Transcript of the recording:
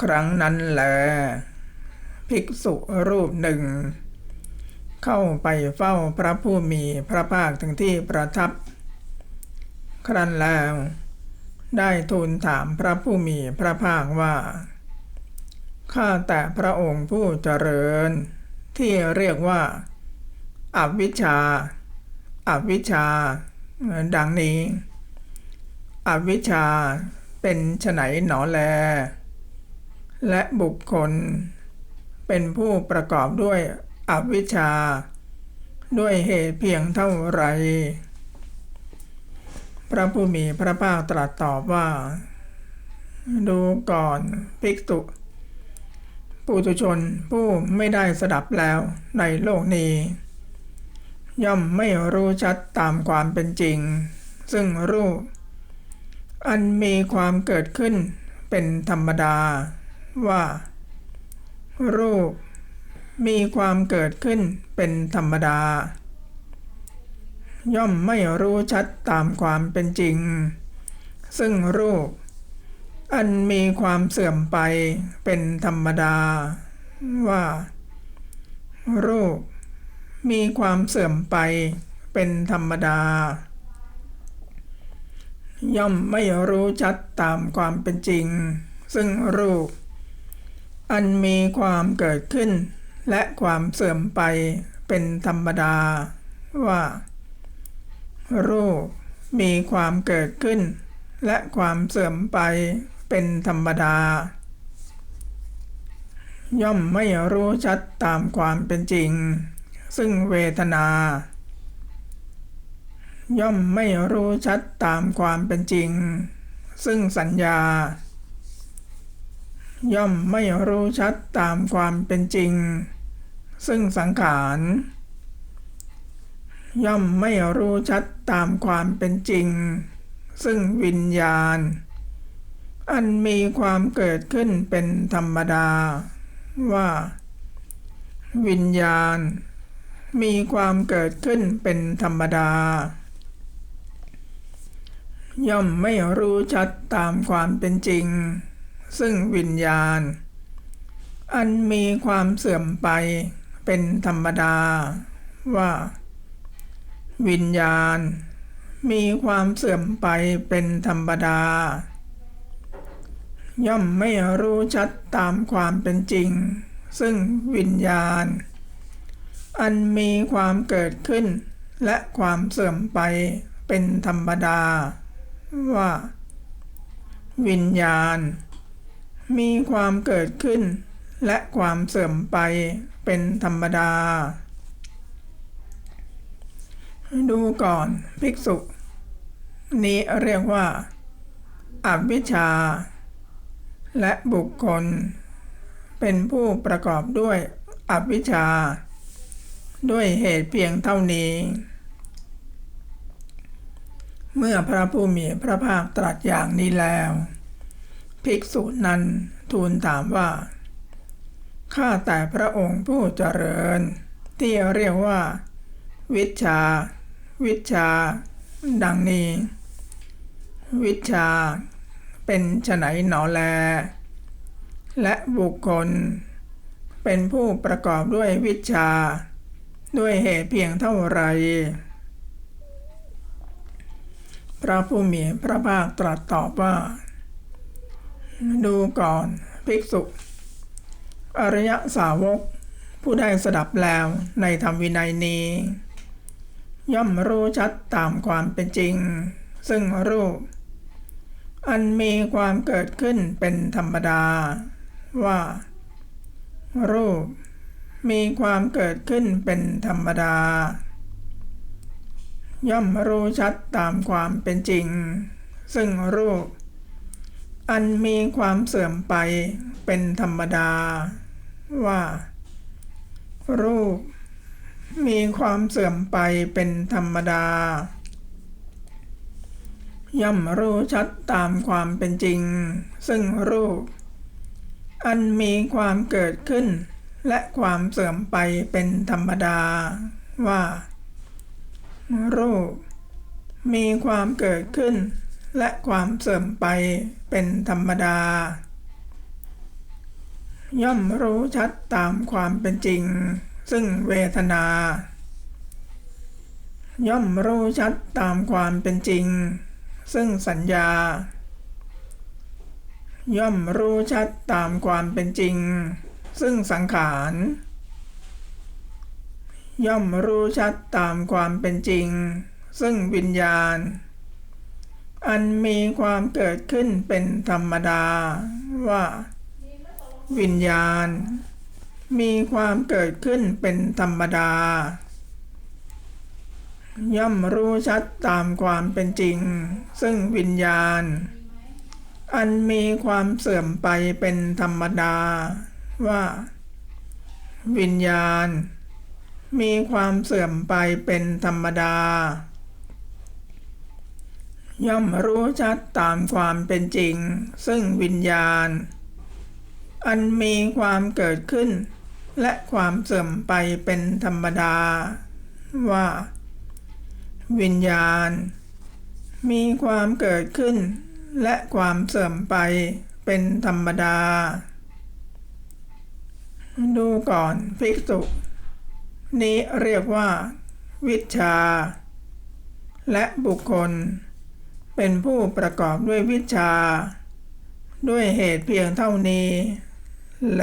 ครั้งนั้นแล ภิกษุรูปหนึ่ง เข้าไปเฝ้าพระผู้มีพระภาคถึงที่ประทับ ครั้นแล้ว ได้ทูลถามพระผู้มีพระภาคว่าข้าแต่พระองค์ผู้เจริญ ที่เรียกว่าอวิชชาอวิชชา ดังนี้ อวิชชาเป็นไฉนหนอแล และบุคคล เป็นผู้ประกอบด้วยอวิชชา ด้วยเหตุเพียงเท่าไร พระผู้มีพระภาคตรัสตอบว่า ดูก่อนภิกษุปุถุชนผู้ไม่ได้สดับแล้วในโลกนี้ ย่อมไม่รู้ชัดตามความเป็นจริง ซึ่งรูป อันมีความเกิดขึ้นเป็นธรรมดา ว่า รูป มีความเกิดขึ้นเป็นธรรมดา ย่อมไม่รู้ชัดตามความเป็นจริง ซึ่งรูป อันมีความเสื่อมไปเป็นธรรมดา ว่า รูป มีความเสื่อมไปเป็นธรรมดา ย่อมไม่รู้ชัดตามความเป็นจริง ซึ่งรูป อันมีความเกิดขึ้น และความเสื่อมไปเป็นธรรมดา ว่า รูป มีความเกิดขึ้น และความเสื่อมไปเป็นธรรมดา ย่อมไม่รู้ชัดตามความเป็นจริง ซึ่งเวทนา ย่อมไม่รู้ชัดตามความเป็นจริง ซึ่งสัญญา ย่อมไม่รู้ชัดตามความเป็นจริง ซึ่งสังขาร ย่อมไม่รู้ชัดตามความเป็นจริง ซึ่งวิญญาณ อันมีความเกิดขึ้นเป็นธรรมดา ว่า วิญญาณ มีความเกิดขึ้นเป็นธรรมดา ย่อมไม่รู้ชัดตามความเป็นจริง ซึ่งวิญญาณ อันมีความเสื่อมไปเป็นธรรมดา ว่า วิญญาณ มีความเสื่อมไปเป็นธรรมดา ย่อมไม่รู้ชัดตามความเป็นจริง ซึ่งวิญญาณ อันมีความเกิดขึ้น และความเสื่อมไปเป็นธรรมดา ว่า วิญญาณ มีความเกิดขึ้น และความเสื่อมไปเป็นธรรมดา ดูก่อนภิกษุ นี้เรียกว่าอวิชชา และบุคคล เป็นผู้ประกอบด้วยอวิชชา ด้วยเหตุเพียงเท่านี้ เมื่อพระผู้มีพระภาคตรัสอย่างนี้แล้ว ภิกษุนั้นทูลถามว่า ข้าแต่พระองค์ผู้เจริญ ที่เรียกว่า วิชา วิชา ดังนี้ วิชา เป็นไฉนหนอแล และบุคคล เป็นผู้ประกอบด้วยวิชา ด้วยเหตุเพียงเท่าไรพระผู้มีพระภาคตรัสตอบว่า ดูก่อนภิกษุ อริยสาวก ผู้ได้สดับแล้วในธรรมวินัยนี้ ย่อมรู้ชัดตามความเป็นจริง ซึ่งรูป อันมีความเกิดขึ้นเป็นธรรมดา ว่า รูป มีความเกิดขึ้นเป็นธรรมดา ย่อมรู้ชัดตามความเป็นจริง ซึ่งรูป อันมีความเสื่อมไปเป็นธรรมดา ว่า รูป มีความเสื่อมไปเป็นธรรมดา ย่อมรู้ชัดตามความเป็นจริง ซึ่งรูป อันมีความเกิดขึ้น และความเสื่อมไปเป็นธรรมดา ว่า รูป มีความเกิดขึ้น และความเสื่อมไปเป็นธรรมดา ย่อมรู้ชัดตามความเป็นจริง ซึ่งเวทนา ย่อมรู้ชัดตามความเป็นจริง ซึ่งสัญญา ย่อมรู้ชัดตามความเป็นจริง ซึ่งสังขารย่อมรู้ชัดตามความเป็นจริง ซึ่งวิญญาณ อันมีความเกิดขึ้นเป็นธรรมดาว่า วิญญาณ มีความเกิดขึ้นเป็นธรรมดา ย่อมรู้ชัดตามความเป็นจริง ซึ่งวิญญาณ อันมีความเสื่อมไปเป็นธรรมดา ว่า วิญญาณ มีความเสื่อมไปเป็นธรรมดา ย่อมรู้ชัดตามความเป็นจริง ซึ่งวิญญาณ อันมีความเกิดขึ้น และความเสื่อมไปเป็นธรรมดา ว่า วิญญาณ มีความเกิดขึ้น และความเสื่อมไปเป็นธรรมดา ดูก่อนภิกษุ นี้เรียกว่า วิชา และบุคคล เป็นผู้ประกอบด้วยวิชา ด้วยเหตุเพียงเท่านี้ แล